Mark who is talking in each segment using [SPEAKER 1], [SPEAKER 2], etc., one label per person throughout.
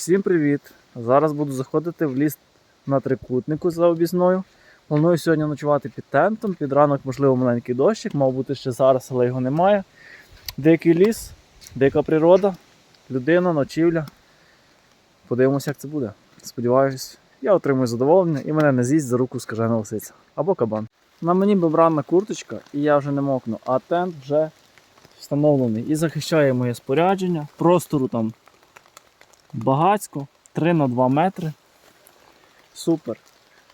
[SPEAKER 1] Всім привіт! Зараз буду заходити в ліс на трикутнику за обізною. Планую сьогодні ночувати під тентом. Під ранок, можливо, маленький дощик, мав бути ще зараз, але його немає. Дикий ліс, дика природа, людина, ночівля. Подивимося, як це буде. Сподіваюсь, я отримую задоволення і мене не з'їсть за руку скажена лисиця або кабан. На мені бебранна курточка, і я вже не мокну, а тент вже встановлений і захищає моє спорядження. Простору там багацько, 3 на 2 метри. Супер.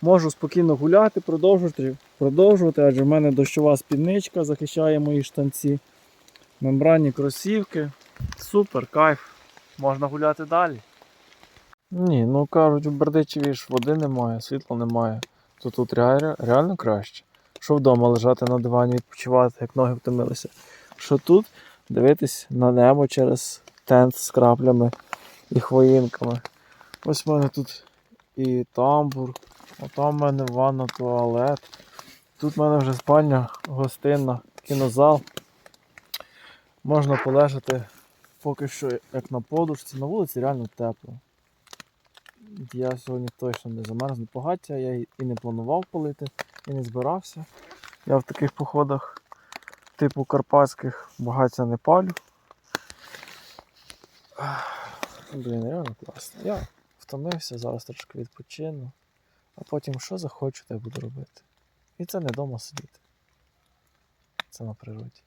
[SPEAKER 1] Можу спокійно гуляти, продовжувати, продовжувати, адже в мене дощова спідничка захищає мої штанці. Мембранні кросівки. Супер, кайф. Можна гуляти далі. Ні, ну кажуть, у Бердичеві ж води немає, світла немає. То тут реально, краще. Що вдома лежати на дивані, відпочивати, як ноги втомилися. Що тут дивитись на небо через тент з краплями і хвоїнками. Ось в мене тут і тамбур, а там в мене ванна, туалет. Тут в мене вже спальня, гостинна, кінозал. Можна полежати поки що як на подушці. На вулиці реально тепло. Я сьогодні точно не замерзну погаття, я і не планував палити, і не збирався. Я в таких походах типу карпатських багаття не палю. Блін, реально класно. Я втомився, зараз трошки відпочину, а потім що захочу, те буду робити. І це не вдома сидіти. Це на природі.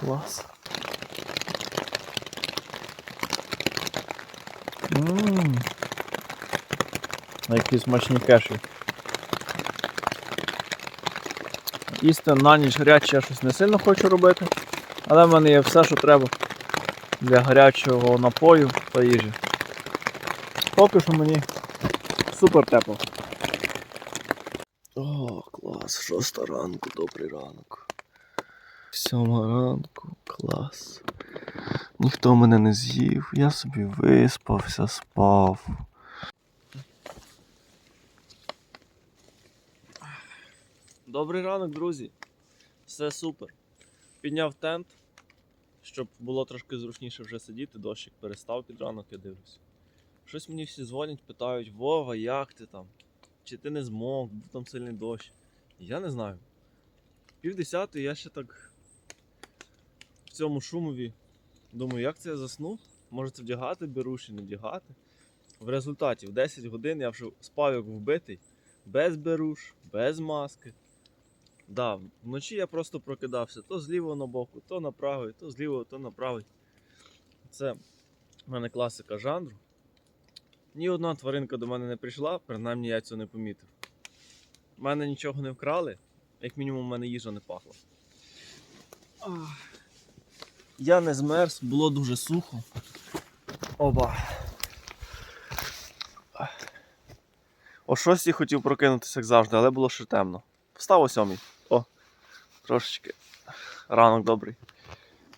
[SPEAKER 1] Клас. Ммм. Які смачні кеші. Їсти на ніч гаряче я щось не сильно хочу робити, але в мене є все, що треба для гарячого напою та їжі. Поки що мені супер тепло. О, клас, шоста ранку, добрий ранок. Сьома ранку, клас. Ніхто мене не з'їв, я собі виспався, спав. Добрий ранок, друзі. Все супер. Підняв тент, щоб було трошки зручніше вже сидіти, дощик перестав під ранок, я дивлюсь. Щось мені всі дзвонять, питають, Вова, як ти там? Чи ти не змог, був там сильний дощ. Я не знаю. Пів десятої я ще так в цьому шумові. Думаю, як це я заснув? Може це вдягати, беру чи не вдягати. В результаті в 10 годин я вже спав як вбитий, без беруш, без маски. Да, вночі я просто прокидався то з лівого на боку, то на правий, то з лівого, то на правий. Це в мене класика жанру. Ні одна тваринка до мене не прийшла, принаймні я цього не помітив. У мене нічого не вкрали, як мінімум, у мене їжа не пахла. Я не змерз, було дуже сухо. Оба. О шостій хотів прокинутися, як завжди, але було ще темно. Встав о сьомій. О, трошечки. Ранок добрий.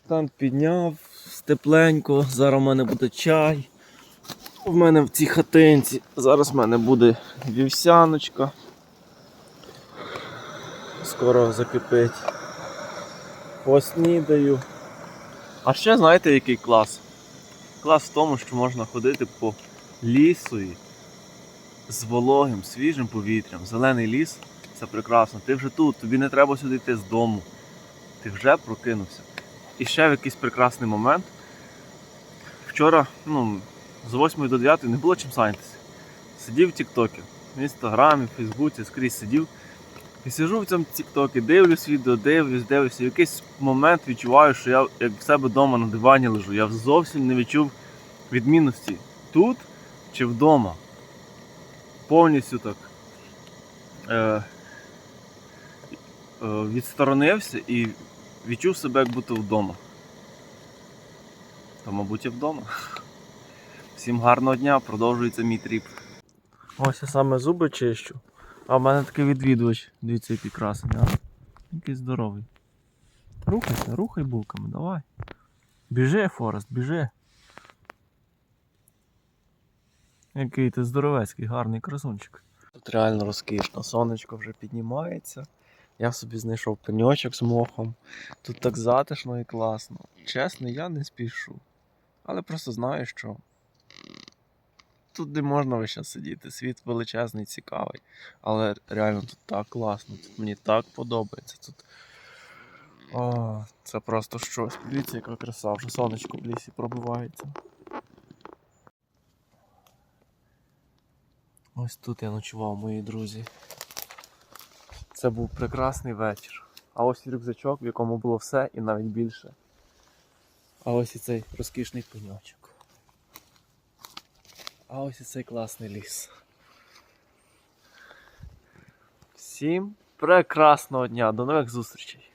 [SPEAKER 1] Там підняв тепленько, зараз у мене буде чай. У мене в цій хатинці. Зараз в мене буде вівсяночка. Скоро закипить. Поснідаю. А ще знаєте який клас? Клас в тому, що можна ходити по лісу з вологим, свіжим повітрям. Зелений ліс це прекрасно. Ти вже тут, тобі не треба сюди йти з дому. Ти вже прокинувся. І ще в якийсь прекрасний момент. Вчора, ну, з 8 до 9 не було чим зайнятися. Сидів в Тіктокі, в інстаграмі, в Фейсбуці, скрізь сидів. І сижу в цьому Тіктокі, дивлюсь відео, дивлюсь, дивлюсь. І в якийсь момент відчуваю, що я як в себе вдома на дивані лежу. Я зовсім не відчув відмінності тут чи вдома. Повністю так е, відсторонився і відчув себе як будто вдома. То, мабуть, і вдома. Всім гарного дня, продовжується мій тріп. Ось я саме зуби чищу. А в мене такий відвідувач. Дивіться, який красний, а? Який здоровий. Рухайся, рухай булками, давай. Біжи, Форест, біжи. Який ти здоровецький, гарний красунчик. Тут реально розкішно, сонечко вже піднімається. Я собі знайшов пеньочок з мохом. Тут так затишно і класно. Чесно, я не спішу. Але просто знаю, що
[SPEAKER 2] тут не можна весь час сидіти. Світ величезний, цікавий. Але реально тут так класно. Тут мені так подобається. Тут. О, це просто щось. Дивіться, яка краса, вже сонечко в лісі пробивається. Ось тут я ночував, мої друзі. Це був прекрасний вечір. А ось і рюкзачок, в якому було все і навіть більше. А ось і цей розкішний пеньочок. А ось і цей класний ліс. Всім прекрасного дня, до нових зустрічей!